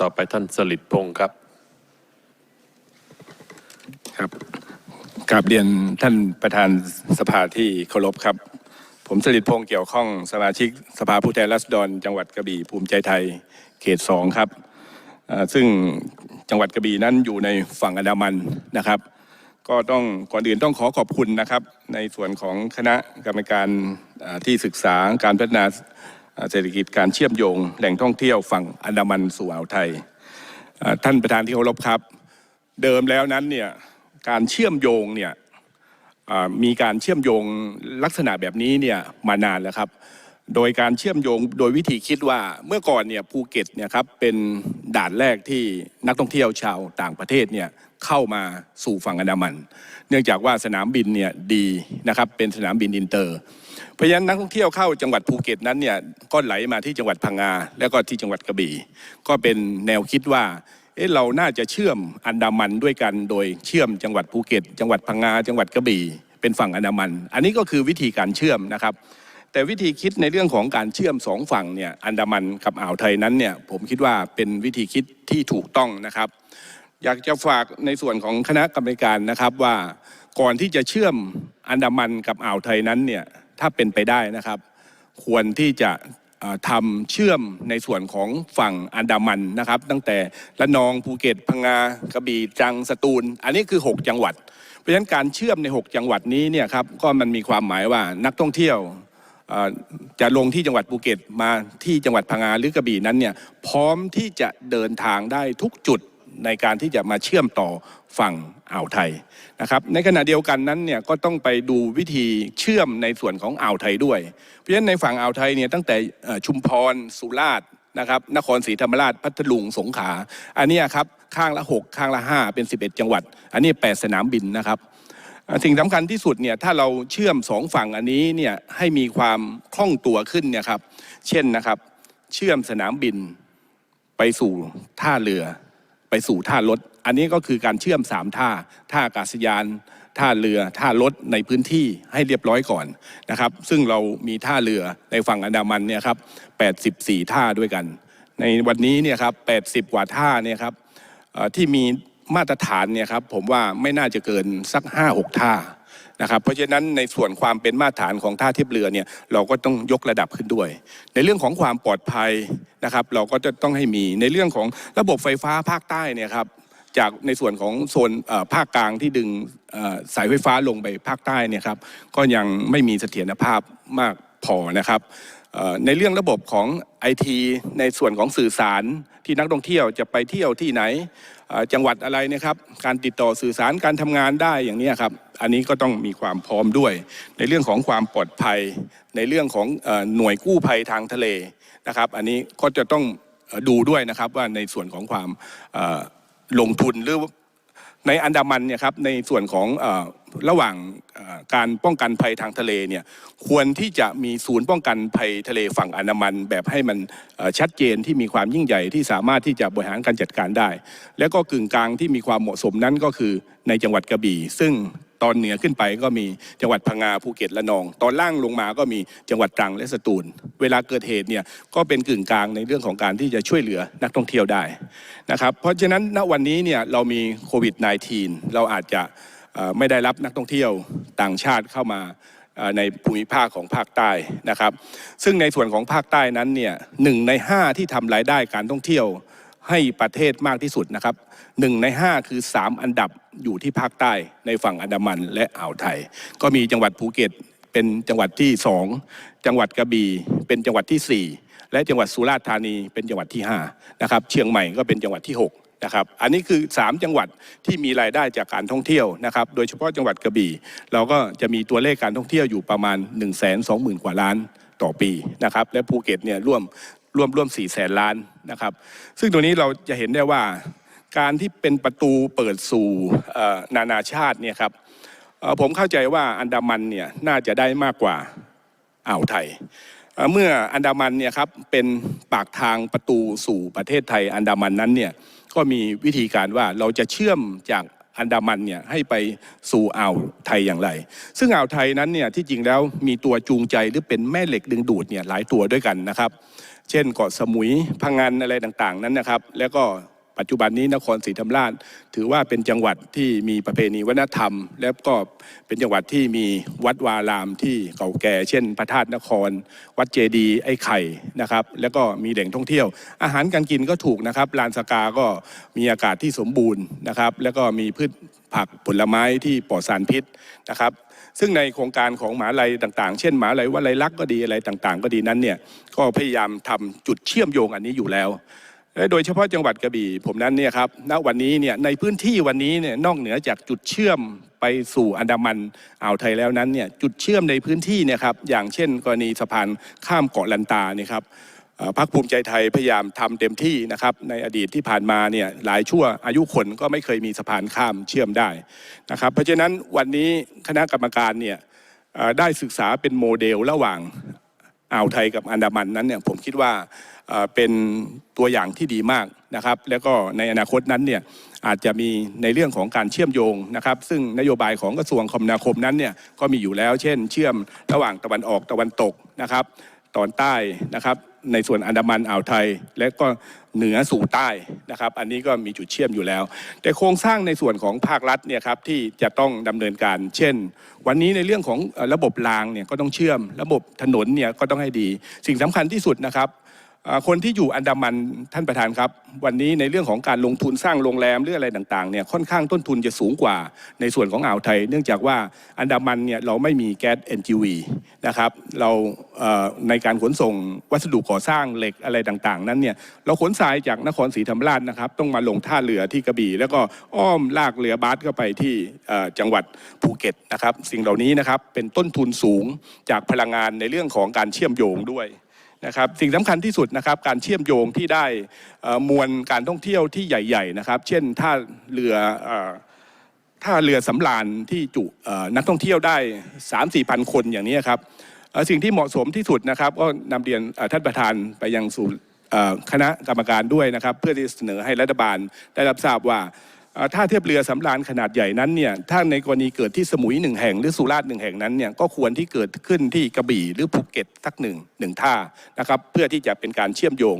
ต่อไปท่านสลิดพงศ์ครับครับกราบเรียนท่านประธานสภาที่เคารพครับ ผมสลิดพงษ์เกี่ยวข้องสมาชิกสภาผู้แทนราษฎร จังหวัดกระบี่ภูมิใจไทยเขตสองครับซึ่งจังหวัดกระบี่นั้นอยู่ในฝั่งอันดามันนะครับ ก็ต้องก่อนอื่นต้องขอขอบคุณนะครับ ในส่วนของคณะกรรมการที่ศึกษาการพัฒนา เศรษฐกิจการเชื่อมโยงแหล่งท่องเที่ยวฝั่งอันดามันสู่อ่าวไทย ท่านประธานที่เคารพครับ เดิมแล้วนั้นเนี่ยการเชื่อมโยงเนี่ยมีการเชื่อมโยงลักษณะแบบนี้เนี่ยมานานแล้วครับ โดยการเชื่อมโยงโดยวิธีคิดว่าเมื่อก่อนเนี่ยภูเก็ตเนี่ยครับเป็นด่านแรกที่นักท่องเที่ยวชาวต่างประเทศเนี่ย เข้ามาสู่ฝั่งอันดามัน เนื่องจากว่าสนามบินเนี่ยดีนะครับเป็นสนามบินอินเตอร์ เพราะฉะนั้นนักท่องเที่ยวเข้าจังหวัดภูเก็ตนั้นเนี่ยก็ไหลมาที่จังหวัดพังงาแล้วก็ที่จังหวัดกระบี่ก็เป็นแนวคิดว่าเอ๊ะเราน่าจะเชื่อมอันดามันด้วยกัน โดยเชื่อมจังหวัดภูเก็ต จังหวัดพังงาจังหวัดกระบี่เป็นฝั่งอันดามัน อันนี้ก็คือวิธีการเชื่อมนะครับ แต่วิธีคิดในเรื่องของการเชื่อมสองฝั่งเนี่ยอันดามันกับอ่าวไทยนั้นเนี่ยผมคิดว่าเป็นวิธีคิดที่ถูกต้องนะครับ อยากจะฝากในส่วนของคณะกรรมการนะครับว่าก่อนที่จะเชื่อมอันดามันกับอ่าวไทยนั้นเนี่ยถ้าเป็นไปได้นะครับ ควรที่จะทำเชื่อมในส่วนของฝั่งอันดามันนะครับ ตั้งแต่ละนองภูเก็ตพังงากระบี่ตรังสตูล อันนี้คือ 6 จังหวัด เพราะฉะนั้นการเชื่อมใน 6 จังหวัดนี้เนี่ยครับก็มันมีความหมายว่านักท่องเที่ยวจะลงที่จังหวัดภูเก็ตมาที่จังหวัดพังงาหรือกระบี่นั้นเนี่ยพร้อมที่จะเดินทางได้ทุกจุด ในการที่จะมาเชื่อมต่อฝั่งอ่าวไทยนะครับในขณะเดียวกันนั้นเนี่ยก็ต้องไปดูวิธีเชื่อมในส่วนของอ่าวไทยด้วย เพราะฉะนั้นในฝั่งอ่าวไทยเนี่ยตั้งแต่ชุมพรสุราษฎร์นะครับนครศรีธรรมราชพัทลุงสงขลาอันนี้ครับข้างละ 6 ข้างละ 5 เป็น 11 จังหวัด อันนี้ 8 สนามบินนะครับสิ่งสำคัญที่สุดเนี่ยถ้าเราเชื่อมสองฝั่งอันนี้เนี่ยให้มีความคล่องตัวขึ้นเนี่ยครับเช่นนะครับ เชื่อมสนามบินไปสู่ท่าเรือ ไปสู่ท่ารถ อันนี้ก็คือการเชื่อมสามท่า ท่าอากาศยาน ท่าเรือ ท่ารถในพื้นที่ให้เรียบร้อยก่อนนะครับ ซึ่งเรามีท่าเรือในฝั่งอันดามันเนี่ยครับ 84 ท่าด้วยกัน ในวันนี้เนี่ยครับ 80 กว่าท่าเนี่ยครับที่มี มาตรฐานเนี่ยครับผมว่าไม่น่าจะเกินสัก5 6ท่านะครับเพราะฉะนั้นในส่วนความเป็นมาตรฐานของท่าเทียบเรือเนี่ยเราก็ต้องยกระดับขึ้นด้วย ในเรื่องของความปลอดภัยนะครับ เราก็จะต้องให้มีในเรื่องของระบบไฟฟ้าภาคใต้เนี่ยครับจากในส่วนของโซนภาคกลางที่ดึงสายไฟฟ้าลงไปภาคใต้เนี่ยครับก็ยังไม่มีเสถียรภาพมากพอนะครับ ในเรื่องระบบของไอทีในส่วนของสื่อสารที่นักท่องเที่ยวจะไปเที่ยวที่ไหนจังหวัดอะไรนะครับ การติดต่อสื่อสารการทำงานได้อย่างนี้ครับ อันนี้ก็ต้องมีความพร้อมด้วย ในเรื่องของความปลอดภัย ในเรื่องของหน่วยกู้ภัยทางทะเลนะครับ อันนี้ก็จะต้องดูด้วยนะครับว่าในส่วนของความลงทุนหรือในอันดามันเนี่ยครับในส่วนของ ระหว่างการป้องกันภัยทางทะเลเนี่ยควรที่จะมีศูนย์ป้องกันภัยทะเลฝั่งอันดามัน แบบให้มันชัดเจนที่มีความยิ่งใหญ่ที่สามารถที่จะบริหารการจัดการได้ แล้วก็กึ่งกลางที่มีความเหมาะสมนั้นก็คือในจังหวัดกระบี่ ซึ่งตอนเหนือขึ้นไปก็มีจังหวัดพังงาภูเก็ตและนอง ตอนล่างลงมาก็มีจังหวัดตรังและสตูล เวลาเกิดเหตุเนี่ยก็เป็นกึ่งกลางในเรื่องของการที่จะช่วยเหลือนักท่องเที่ยวได้นะครับเพราะฉะนั้นณวันนี้เนี่ยเรามีโควิด -19 เราอาจจะ ไม่ได้รับนักท่องเที่ยวต่างชาติเข้ามาในภูมิภาคของภาคใต้นะครับ ซึ่งในส่วนของภาคใต้นั้นเนี่ยหนึ่งในห้าที่ทำรายได้การท่องเที่ยวให้ประเทศมากที่สุดนะครับหนึ่งในห้าคือ 3 อันดับอยู่ที่ภาคใต้ในฝั่งอันดามันและอ่าวไทย ก็มีจังหวัดภูเก็ตเป็นจังหวัดที่ 2 จังหวัดกระบี่เป็นจังหวัดทีสี่4 และจังหวัดสุราษฎร์ธานีเป็นจังหวัดที่5นะครับเชียงใหม่ก็เป็นจังหวัดที่ 6 นะครับ อันนี้คือ 3 จังหวัดที่มีรายได้จากการท่องเที่ยวนะครับ โดยเฉพาะจังหวัดกระบี่ เราก็จะมีตัวเลขการท่องเที่ยวอยู่ประมาณ 1 2 0 0 0 0 กว่าล้านต่อปีนะครับ และภูเก็ตเนี่ยร่วมร่วมร่วม4แสนล้านนะครับ ซึ่งตรงนี้เราจะเห็นได้ว่าการที่เป็นประตูเปิดสู่นานาชาติเนี่ยครับผมเข้าใจว่าอันดามันเนี่ยน่าจะได้มากกว่าอ่าวไทย เมื่ออันดามันเนี่ยครับเป็นปากทางประตูสู่ประเทศไทยอันดามันนั้นเนี่ยก็มีวิธีการว่าเราจะเชื่อมจากอันดามันเนี่ยให้ไปสู่อ่าวไทยอย่างไร ซึ่งอ่าวไทยนั้นเนี่ยที่จริงแล้วมีตัวจูงใจหรือเป็นแม่เหล็กดึงดูดเนี่ยหลายตัวด้วยกันนะครับ เช่นเกาะสมุยพังงานอะไรต่างๆนั้นนะครับ แล้วก็ ปัจจุบันนี้นครศรีธรรมราช ถือว่าเป็นจังหวัดที่มีประเพณีวัฒนธรรม แล้วก็เป็นจังหวัดที่มีวัดวารามที่เก่าแก่ เช่น พระธาตุนคร วัดเจดีย์ไอ้ไข่นะครับ แล้วก็มีแหล่งท่องเที่ยว อาหารการกินก็ถูกนะครับลานสกาก็มีอากาศที่สมบูรณ์นะครับ แล้วก็มีพืชผักผลไม้ที่ปลอดสารพิษนะครับซึ่งในโครงการของหมาลัยต่างๆ เช่นหมาลัยวลัยลักษ์ก็ดีอะไรต่างๆ ก็ดีนั้นเนี่ยก็พยายามทำจุดเชื่อมโยงอันนี้อยู่แล้ว โดยเฉพาะจังหวัดกระบี่ผมนั้นเนี่ยครับณวันนี้เนี่ยในพื้นที่วันนี้เนี่ยนอกเหนือจากจุดเชื่อมไปสู่อันดามันอ่าวไทยแล้วนั้นเนี่ยจุดเชื่อมในพื้นที่เนี่ยครับอย่างเช่น กรณีสะพานข้ามเกาะลันตาเนี่ยครับพรรคภูมิใจไทยพยายามทำเต็มที่นะครับในอดีตที่ผ่านมาเนี่ยหลายชั่วอายุคนก็ไม่เคยมีสะพานข้ามเชื่อมได้นะครับเพราะฉะนั้นวันนี้คณะกรรมการเนี่ยได้ศึกษาเป็นโมเดลระหว่างอ่าวไทยกับอันดามันนั้นเนี่ยผมคิดว่า เป็นตัวอย่างที่ดีมากนะครับ แล้วก็ในอนาคตนั้นเนี่ยอาจจะมีในเรื่องของการเชื่อมโยงนะครับ ซึ่งนโยบายของกระทรวงคมนาคมนั้นเนี่ยก็มีอยู่แล้ว เช่น เชื่อมระหว่างตะวันออกตะวันตกนะครับ ตอนใต้นะครับ ในส่วนอันดามันอ่าวไทย และก็เหนือสู่ใต้นะครับ อันนี้ก็มีจุดเชื่อมอยู่แล้ว แต่โครงสร้างในส่วนของภาครัฐเนี่ยครับที่จะต้องดำเนินการ เช่น วันนี้ในเรื่องของระบบรางเนี่ยก็ต้องเชื่อม ระบบถนนเนี่ยก็ต้องให้ดี สิ่งสำคัญที่สุดนะครับ คนที่อยู่อันดามันท่านประธานครับ วันนี้ในเรื่องของการลงทุนสร้างโรงแรมหรืออะไรต่างๆเนี่ยค่อนข้างต้นทุนจะสูงกว่าในส่วนของอ่าวไทย เนื่องจากว่าอันดามันเนี่ยเราไม่มีแก๊ส NGV นะครับเราในการขนส่งวัสดุก่อสร้างเหล็กอะไรต่างๆ นั้นเนี่ยเราขนทรายจากนครศรีธรรมราชนะครับต้องมาลงท่าเรือที่กระบี่ แล้วก็อ้อมลากเรือบัสเข้าไปที่จังหวัดภูเก็ตนะครับสิ่งเหล่านี้นะครับเป็นต้นทุนสูงจากพลังงานในเรื่องของการเชื่อมโยงด้วย นะครับสิ่งสำคัญที่สุดนะครับการเชื่อมโยงที่ได้มวลการท่องเที่ยวที่ใหญ่ๆนะครับ เช่นท่าเรือท่าเรือสำราญที่จุนักท่องเที่ยวได้ 3 4พันคนอย่างนี้ครับสิ่งที่เหมาะสมที่สุดนะครับ ก็นำเรียนท่านประธานไปยังสู่คณะกรรมการด้วยนะครับ เพื่อที่เสนอให้รัฐบาลได้รับทราบว่า ท่าเทียบเรือสำราญขนาดใหญ่นั้นเนี่ยถ้าในกรณีเกิดที่สมุยหนึ่งแห่งหรือสุราษฎร์หนึ่งแห่งนั้นเนี่ยก็ควรที่เกิดขึ้นที่กระบี่หรือภูเก็ตสักหนึ่งหนึ่งท่านะครับเพื่อที่จะเป็นการเชื่อมโยง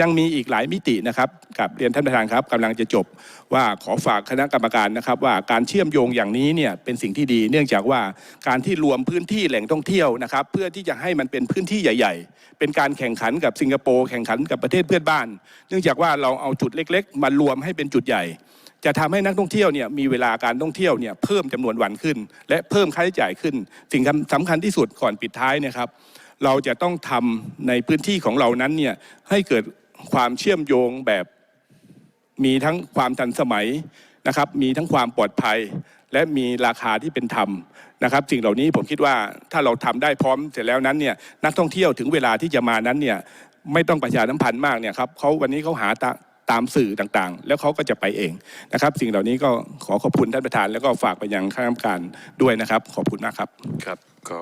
ยังมีอีกหลายมิตินะครับกับเรียนท่านประธานครับกำลังจะจบว่าขอฝากคณะกรรมการนะครับว่าการเชื่อมโยงอย่างนี้เนี่ยเป็นสิ่งที่ดี เนื่องจากว่าการที่รวมพื้นที่แหล่งท่องเที่ยวนะครับเพื่อที่จะให้มันเป็นพื้นที่ใหญ่ ๆ เป็นการแข่งขันกับสิงคโปร์แข่งขันกับประเทศเพื่อนบ้าน เนื่องจากว่าเราเอาจุดเล็ก ๆ มารวมให้เป็นจุดใหญ่ จะทำให้นักท่องเที่ยวเนี่ยมีเวลาการท่องเที่ยวเนี่ยเพิ่มจำนวนวันขึ้น และเพิ่มค่าใช้จ่ายขึ้น สิ่งสำคัญที่สุดก่อนปิดท้ายนะครับเราจะต้องทำในพื้นที่ของเรานั้นเนี่ยให้เกิดความเชื่อมโยงแบบมีทั้งความทันสมัยนะครับ มีทั้งความปลอดภัย และมีราคาที่เป็นธรรมนะครับสิ่งเหล่านี้ผมคิดว่าถ้าเราทำได้พร้อมเสร็จแล้วนั้นเนี่ยนักท่องเที่ยวถึงเวลาที่จะมานั้นเนี่ยไม่ต้องประชาสัมพันธ์มากเนี่ยครับเขาวันนี้เขาหาตา ตามสื่อต่างๆ แล้วเขาก็จะไปเองนะครับ สิ่งเหล่านี้ก็ขอขอบคุณท่านประธาน แล้วก็ฝากไปยังข้าราชการด้วยนะครับ ขอบคุณมากครับ ครับก็